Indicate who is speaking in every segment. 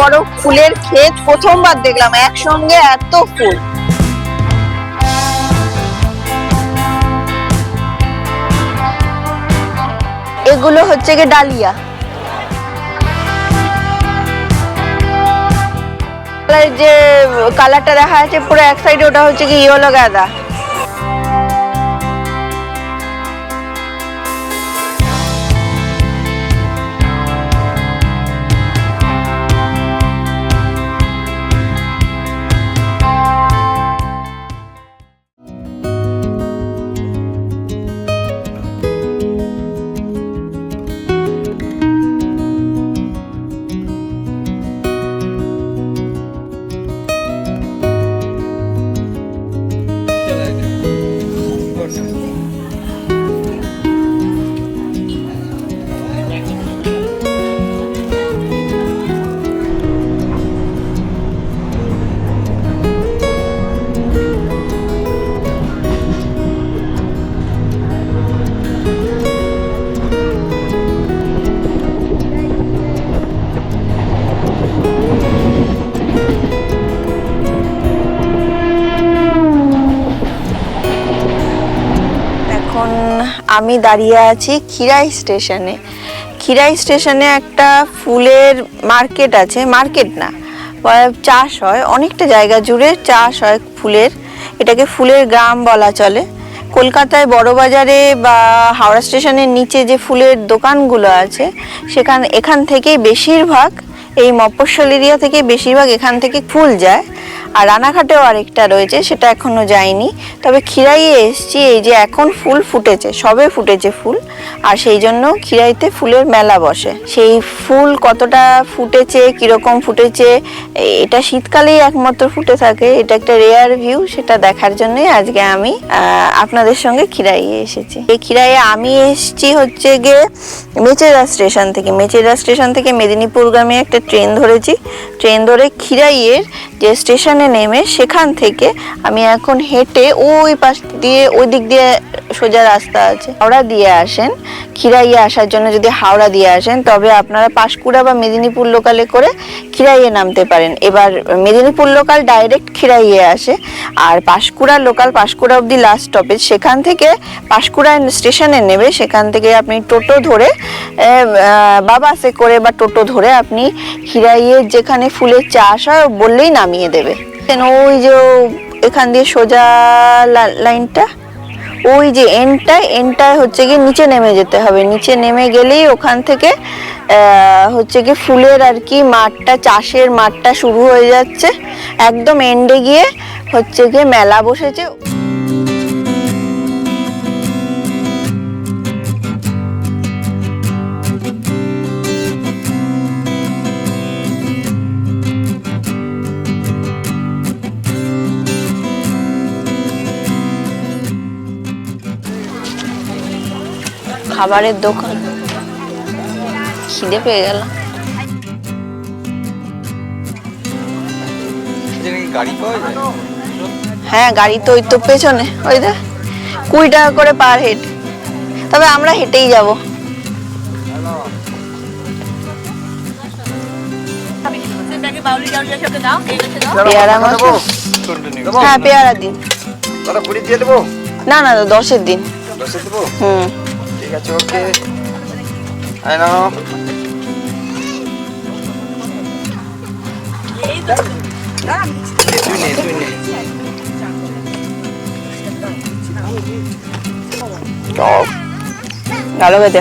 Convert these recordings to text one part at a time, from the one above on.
Speaker 1: বড় ফুলের ক্ষেত প্রথমবার দেখলাম, একসঙ্গে এত ফুল। এগুলো হচ্ছে গিয়ে ডালিয়া। যে কালারটা দেখা যাচ্ছে পুরো এক সাইডে ওটা হচ্ছে কি ইয়েলো গাঁদা। আমি দাঁড়িয়ে আছি খিরাই স্টেশনে। খিরাই স্টেশনে একটা ফুলের মার্কেট আছে, মার্কেট না চাষ হয়, অনেকটা জায়গা জুড়ে চাষ হয় ফুলের, এটাকে ফুলের গ্রাম বলা চলে। কলকাতায় বড়বাজারে বা হাওড়া স্টেশনের নিচে যে ফুলের দোকানগুলো আছে, সেখান, এখান থেকেই বেশিরভাগ, এই মফস্বল এরিয়া থেকে বেশিরভাগ এখান থেকে ফুল যায়। আর রানাঘাটেও আরেকটা রয়েছে, সেটা এখনও যায়নি তবে খিরাইয়ে এসছি, এই যে এখন ফুল ফুটেছে, সবে ফুটেছে ফুল। আর সেই জন্য খিরাইতে ফুলের মেলা বসে। সেই ফুল কতটা ফুটেছে, কীরকম ফুটেছে, এটা শীতকালেই একমাত্র ফুটে থাকে। এটা একটা রেয়ার ভিউ সেটা দেখার জন্যই আজকে আমি আপনাদের সঙ্গে খিরাইয়ে এসেছি। এই খিরাইয়ে আমি এসেছি হচ্ছে গিয়ে মেচেদা স্টেশন থেকে। মেচেদা স্টেশন থেকে মেদিনীপুরগামী একটা ট্রেন ধরেছি। ট্রেন ধরে খিরাইয়ের যে স্টেশনে নেমে সেখান থেকে আমি এখন হেঁটে ওই পাশ দিয়ে ওই দিক দিয়ে সোজা রাস্তা আছে। হাওড়া দিয়ে আসেন। খিরাইয়ে আসার জন্য যদি হাওড়া দিয়ে আসেন তবে আপনারা পাঁশকুড়া বা মেদিনীপুর লোকালে করে খিরাইয়ে নামতে পারেন। এবার মেদিনীপুর লোকাল ডাইরেক্ট খিরাইয়ে আসে। আর পাঁশকুড়া লোকাল পাঁশকুড়া অবধি লাস্ট স্টপেজ সেখান থেকে পাঁশকুড়া স্টেশনে নেবে সেখান থেকে আপনি টোটো ধরে এ, আহ, বা বাসে করে বা টোটো ধরে আপনি খিরাইয়ে যেখানে ফুলের চাষ হয় বললেই নামিয়ে দেবে। Then ওই যে এখান দিয়ে সোজা লাইনটা, ওই যে এন্ডটায় এন্ডটায় হচ্ছে গিয়ে নিচে নেমে যেতে হবে। নিচে নেমে গেলেই ওখান থেকে হচ্ছে কি ফুলের আর কি মাঠটা, চাষের মাঠটা শুরু হয়ে যাচ্ছে। একদম এন্ডে গিয়ে হচ্ছে গিয়ে মেলা বসেছে। খাবারের দোকান। খিদে পেয়ে গেল হ্যাঁ গাড়ি তো ওই তো পেছনে ওই দেখ কুড়ি টাকা করে পার হেড। তবে আমরা হেঁটেই যাব। পেয়ারা হ্যাঁ পেয়ারা দিন। না না দশের দিন। হুম।
Speaker 2: ঠিক আছে ওকে। আয় নাও। তুই নে? তুই নে
Speaker 1: ভালো খেতে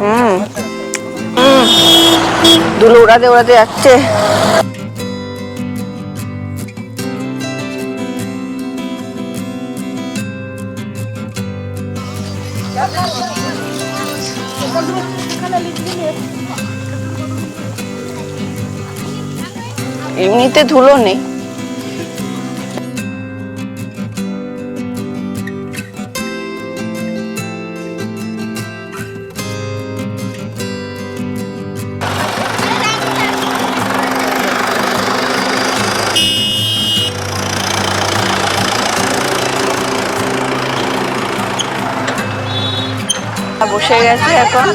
Speaker 1: হুম। হুম। দুলো উড়াতে উড়াতে যাচ্ছে। এমনিতে ধুলো নেই। বসে গেছে এখন।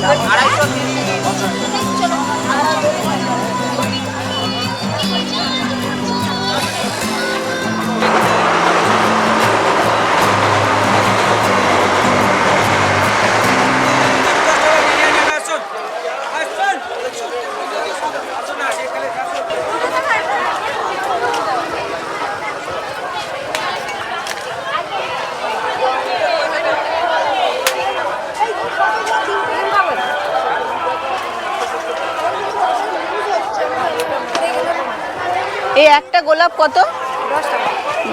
Speaker 1: গোলাপ কত?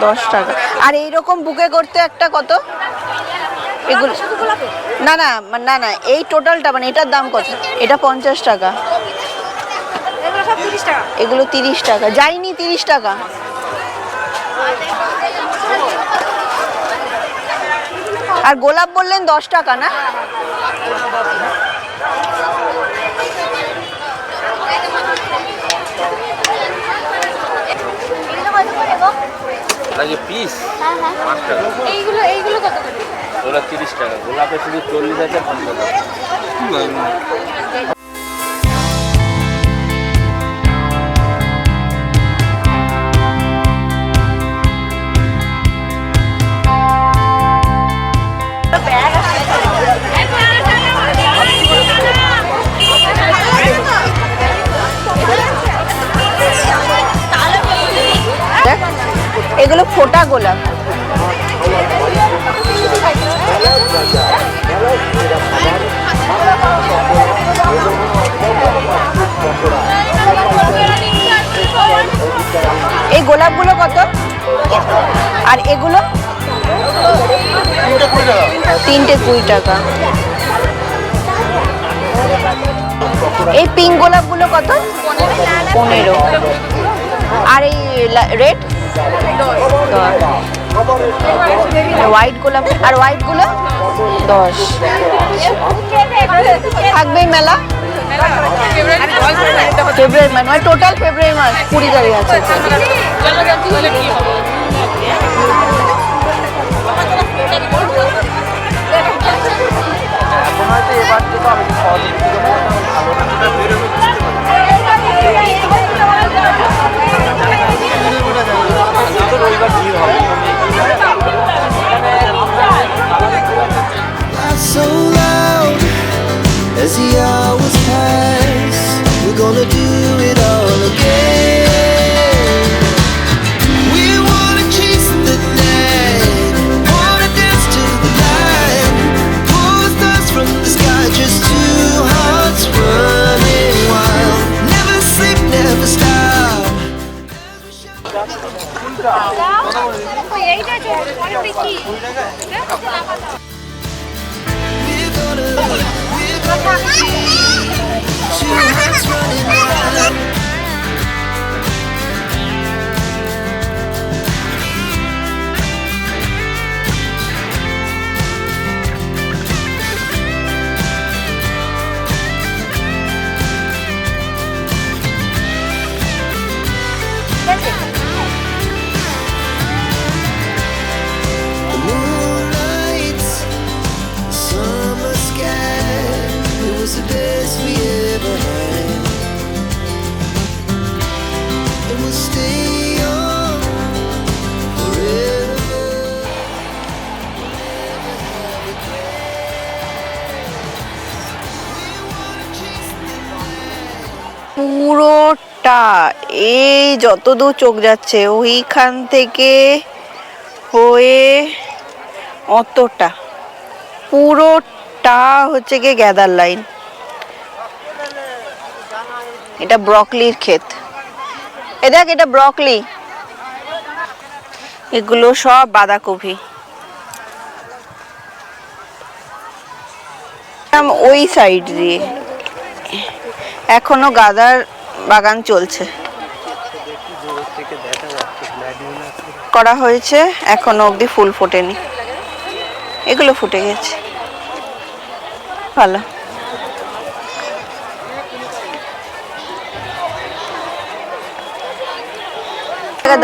Speaker 1: দশ টাকা। আর এইরকম বুকে করতে একটা কত? এগুলো না না না না এই টোটালটা মানে এটার দাম কত? এটা পঞ্চাশ টাকা। এগুলো তিরিশ টাকা। যাইনি তিরিশ টাকা। আর গোলাপ বললেন দশ টাকা না?
Speaker 3: লাগে পিস
Speaker 4: হ্যাঁ হ্যাঁ।
Speaker 3: পাঁচ টাকা।
Speaker 4: এইগুলো এইগুলো কত করে?
Speaker 3: ওরা তিরিশ টাকা। গোলাপে শুধু চল্লিশ আছে পঞ্চাশ
Speaker 1: ফোটা গোলাপ। এই গোলাপগুলো কত? আর এগুলো? তিনটে কুড়ি টাকা। এই পিঙ্ক গোলাপগুলো কত? পনেরো। আর এই রেড হোয়াইট গোলাপ, আর হোয়াইটগুলো দশ। থাকবে মেলা। ফেব্রুয়ারি মাস মানে টোটাল ফেব্রুয়ারি মাস কুড়ি তারিখ আছে।
Speaker 2: ভালো তো রবিবার ভিড় হবে
Speaker 5: so loud as the hours pass. We're gonna do
Speaker 1: যতদূর চোখ যাচ্ছে, ওইখান থেকে হয়ে অতটা। পুরোটা হচ্ছে গিয়ে গ্যাদার লাইন। এটা ব্রকলির ক্ষেত। এ দেখ, এটা ব্রকলি। এগুলো সব বাঁধাকপি। ওই সাইড দিয়ে। এখনও গাদার বাগান চলছে। করা হয়েছে, এখনও অবধি ফুল ফোটেনি। এগুলো ফুটে গেছে। ভালো।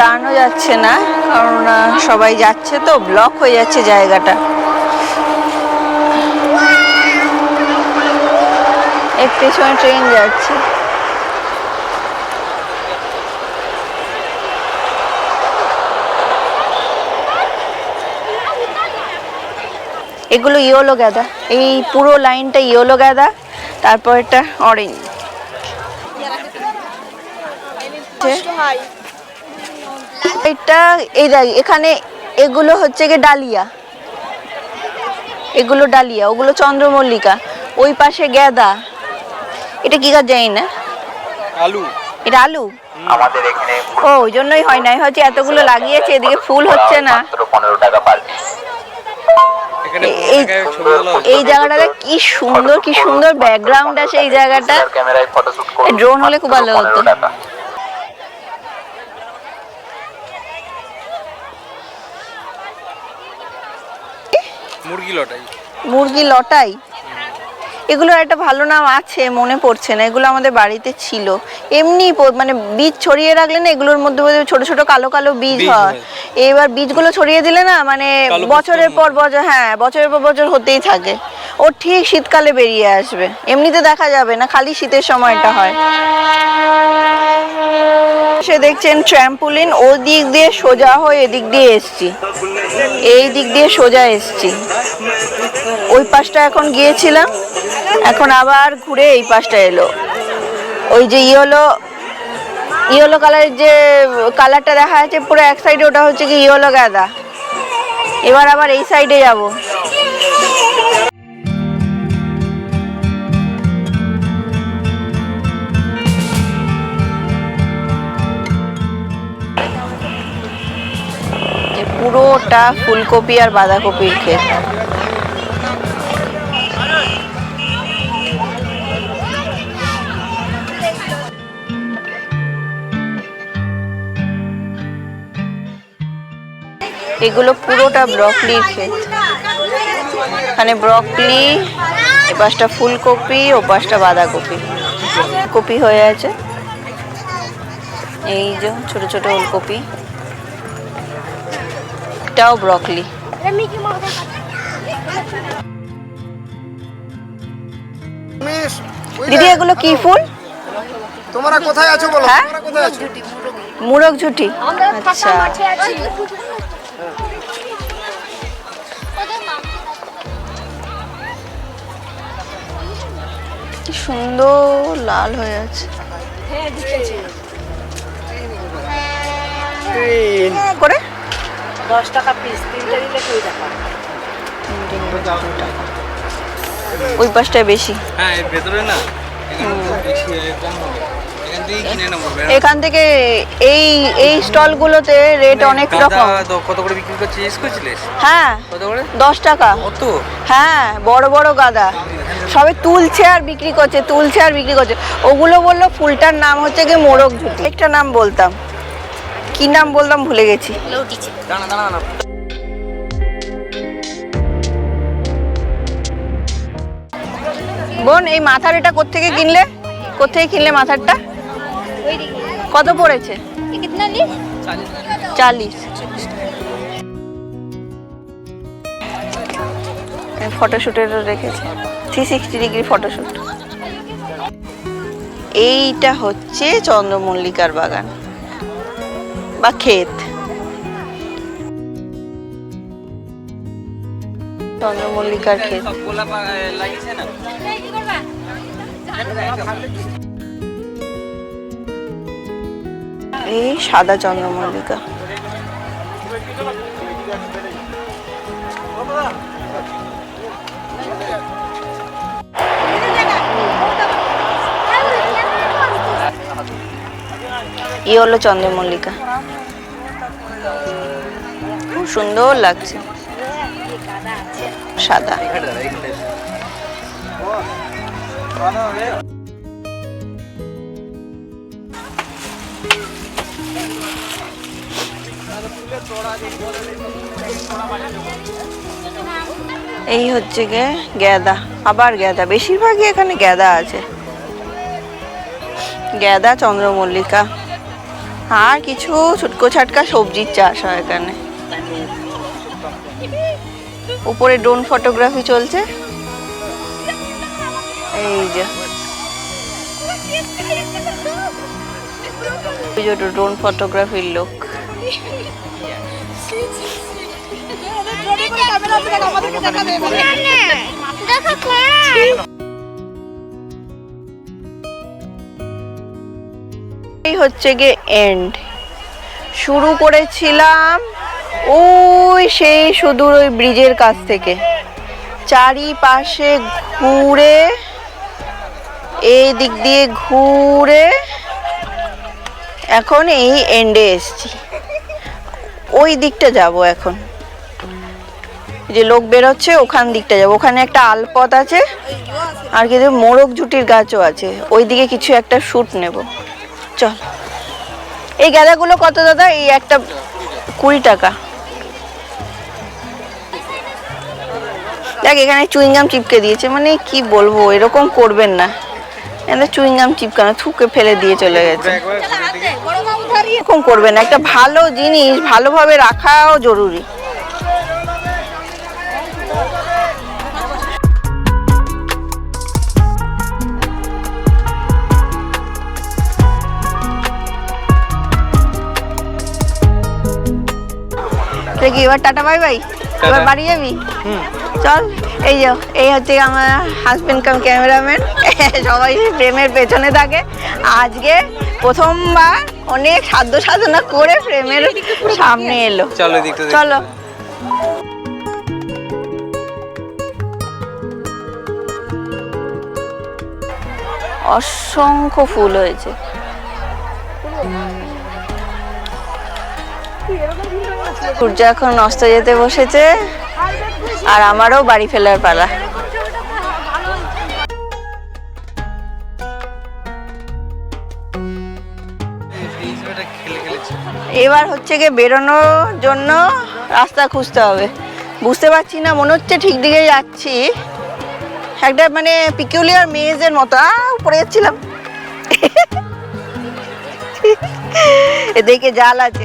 Speaker 1: দাঁড়ানো যাচ্ছে না, কারণ সবাই যাচ্ছে তো ব্লক হয়ে যাচ্ছে জায়গাটা। এর পেছনে ট্রেন যাচ্ছে। এগুলো ইয়েলো গাঁদা। এই পুরো লাইনটা ইয়েলো গাঁদা তারপর এটা অরেঞ্জ এটা এই দেখ এখানে এগুলো হচ্ছে গিয়ে ডালিয়া। এগুলো ডালিয়া ওগুলো চন্দ্রমল্লিকা। ওই পাশে গেদা। এটা কি গাছ জানি না?
Speaker 3: আলু।
Speaker 1: এটা আলু?
Speaker 6: আমাদের এখানে
Speaker 1: ও ওই জন্যই হয় নাই হয়তো এতগুলো লাগিয়েছে এদিকে ফুল হচ্ছে না।
Speaker 6: মাত্র পনেরো টাকা পার পিস।
Speaker 3: এখানে
Speaker 1: এই-
Speaker 3: জায়গাটা
Speaker 1: এই কি সুন্দর কি সুন্দর ব্যাকগ্রাউন্ড আছে এই জায়গাটা। drone হলে খুব ভালো হতো।
Speaker 3: মুরগি লটাই।
Speaker 1: মুরগি লটাই? এগুলোর একটা ভালো নাম আছে মনে পড়ছে না এগুলো আমাদের বাড়িতে ছিল। এমনি মানে বীজ ছড়িয়ে রাখলে না এগুলোর মধ্যে ছোট ছোট কালো কালো বীজ হয়। এবার বীজগুলো ছড়িয়ে দিলে না মানে বছরের পর বছর হ্যাঁ বছরের পর বছর হতেই থাকে। ও ঠিক শীতকালে বেরিয়ে আসবে। এমনিতে দেখা যাবে না খালি শীতের সময়টা হয়। সে দেখছেন ট্র্যাম্পুলিন ও দিক দিয়ে সোজা হয়ে এদিক দিয়ে এসছি। এই দিক দিয়ে সোজা এসছি। ওই পাশটা এখন গিয়েছিলাম, এখন আবার ঘুরে এই পাশটা এলো। ওই যে ইয়েলো ইয়েলো কালারের যে কালারটা দেখা যাচ্ছে, পুরো এক সাইডে ওটা হচ্ছে কি ইয়েলো গাঁদা। এবার আবার এই সাইডে যাব। পুরোটা ফুলকপি আর বাঁধাকপির ক্ষেত। এগুলো পুরোটা ব্রকলির ক্ষেত। এখানে ব্রকলি এ পাশটা ফুলকপি ও পাশটা বাঁধাকপি। কপি হয়ে আছে। এই যে ছোট ছোট ওলকপি। এটাও ব্রকলি দিদি এগুলো কি ফুল?
Speaker 2: তোমরা কোথায় আছো বলো?
Speaker 1: হ্যাঁ?
Speaker 2: তোমরা কোথায় আছো?
Speaker 1: মুরগ ঝুটি। আচ্ছা। কি সুন্দর লাল হয়ে আছে। করে?
Speaker 7: দশ টাকা পিস তিনটে দিলে কুড়ি টাকা।
Speaker 1: ওই পাশটায় বেশি।
Speaker 3: হ্যাঁ এর ভেতরে না? এখানে
Speaker 1: থেকে এই এই স্টলগুলোতে রেট অনেক রকম।
Speaker 3: কত করে বিক্রি করছে জিজ্ঞেস করছিলিস?
Speaker 1: হ্যাঁ
Speaker 3: কত করে?
Speaker 1: দশ টাকা।
Speaker 3: কত?
Speaker 1: হ্যাঁ বড় বড় গাদা। সবে তুলছে আর বিক্রি করছে তুলছে আর বিক্রি করছে। ওগুলো বলল ফুলটার নাম হচ্ছে কি মোরগ ঝুটি একটা নাম বলতাম। কি নাম বললাম ভুলে গেছি। বোন এই মাথার এটা কোথেকে কিনলে? কোথেকে কিনলে মাথারটা? কত পড়েছে? চালিশ। ফটোশ্যুটেরও রেখেছে। থ্রি সিক্সটি ডিগ্রি ফটোশ্যুট এইটা হচ্ছে চন্দ্রমল্লিকার বাগান। বা ক্ষেত। চন্দ্রমল্লিকার ক্ষেত। এই সাদা চন্দ্রমল্লিকা। এই হলো চন্দ্রমল্লিকা। খুব সুন্দর লাগছে। সাদা। এই হচ্ছে গে গ্যাদা। আবার গ্যাদা। বেশিরভাগই এখানে গ্যাদা আছে। গ্যাদা, চন্দ্রমল্লিকা। আর কিছু ছুটকো ছাটকা সবজির চাষ হয় এখানে। উপরে ড্রোন ফটোগ্রাফি চলছে। এই যে। ড্রোন ফটোগ্রাফির লোক।
Speaker 4: দেখো কোন
Speaker 1: হচ্ছে গিয়ে এন্ড শুরু করেছিলাম ওই সেই সুদূর ওই ব্রিজের কাছ থেকে। চারিপাশে ঘুরে, এই দিক দিয়ে ঘুরে এখন এই এন্ডে এসছি। ওই দিকটা যাব এখন। যে লোক বেরোচ্ছে, ওখান দিকটা যাব। ওখানে একটা আলপথ আছে আর কিছু মোরগ জুটির গাছও আছে। ওই দিকে কিছু একটা শ্যুট নেব। চল। এই গাঁদাগুলো কত দাদা? এই একটা কুড়ি টাকা। দেখ এখানে চুইংগাম চিপকে দিয়েছে। মানে কি বলব এরকম করবেন না। এখানে চুইংগাম চিপকানো থুকে ফেলে দিয়ে চলে গেছে। এরকম করবেন না। একটা ভালো জিনিস ভালোভাবে রাখাও জরুরি। তুই কি এবার টাটা বাই বাই এবার বাড়ি যাবি? চল এই যে এই হচ্ছে আমার হাজবেন্ড কাম ক্যামেরাম্যান সবাই প্রেমের পেছনে থাকে। আজকে প্রথমবার অনেক সাধ্য সাধনা করে প্রেমের সামনে এলো।
Speaker 3: চলো
Speaker 1: চলো। অসংখ্য ফুল হয়েছে। সূর্য এখন অস্ত যেতে বসেছে আর আমারও বাড়ি ফেলার পালা। এবার হচ্ছে গিয়ে বেরোনোর জন্য রাস্তা খুঁজতে হবে। বুঝতে পারছি না, মনে হচ্ছে ঠিক দিকে যাচ্ছি। একটা মানে পিকুলিয়ার মেজের মতো উপরে যাচ্ছিলাম। এদিকে জাল আছে।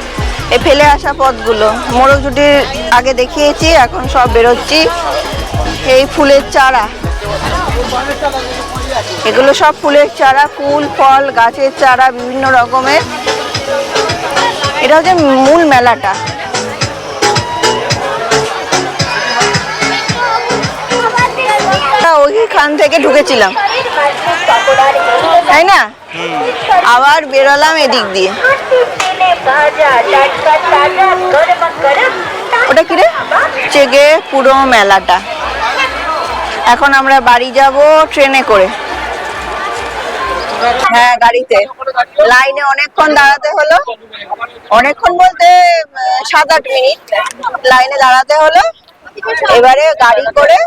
Speaker 1: এই ফেলে আসা পথগুলো। মোরগ জুটির আগে দেখিয়েছি, এখন সব বেরোচ্ছি। এই ফুলের চারা। এগুলো সব ফুলের চারা ফুল ফল, গাছের চারা, বিভিন্ন রকমের। এটা হচ্ছে মূল মেলাটা। ওইখান থেকে ঢুকেছিলাম। তাই না? আবার বেরোলাম এদিক দিয়ে। ওটা কি রে? চেগে পুরো মেলাটা। এখন আমরা বাড়ি যাব ট্রেনে করে। হ্যাঁ গাড়িতে। লাইনে অনেকক্ষণ দাঁড়াতে হলো। অনেকক্ষণ বলতে সাত আট মিনিট। লাইনে দাঁড়াতে হলো। এবারে গাড়ি করে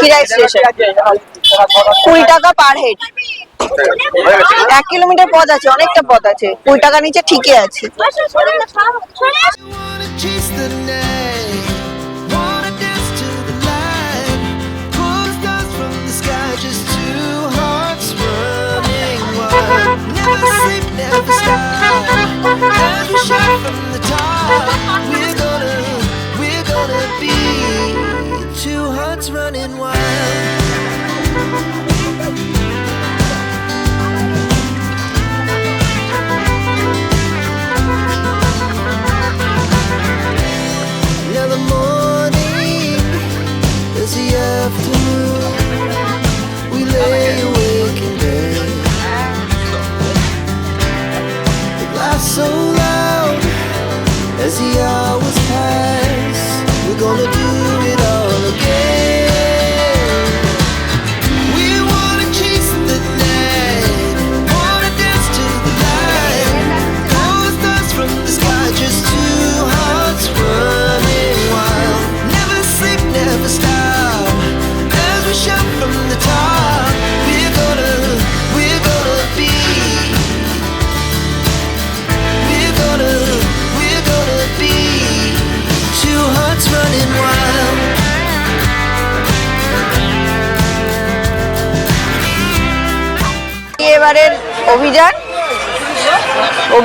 Speaker 1: খিরাই স্টেশন কুড়ি টাকা পার হেড। এক কিলোমিটার পথ আছে অনেকটা পথ আছে। কুড়ি টাকা নিচে ঠিকই আছে।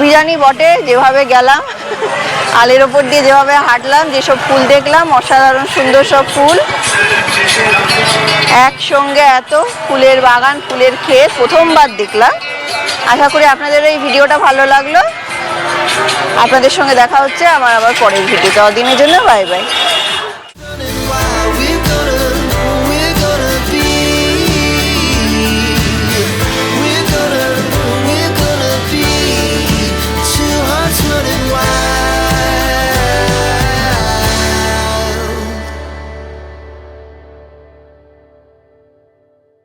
Speaker 1: অভিযানই বটে, যেভাবে গেলাম, আলের ওপর দিয়ে যেভাবে হাঁটলাম, যেসব ফুল দেখলাম, অসাধারণ সুন্দর সব ফুল। একসঙ্গে এত ফুলের বাগান, ফুলের ক্ষেত, প্রথমবার দেখলাম। আশা করি আপনাদের এই ভিডিওটা ভালো লাগল। আপনাদের সঙ্গে দেখা হচ্ছে আমার আবার পরের ভিডিও দিনের জন্য বাই বাই।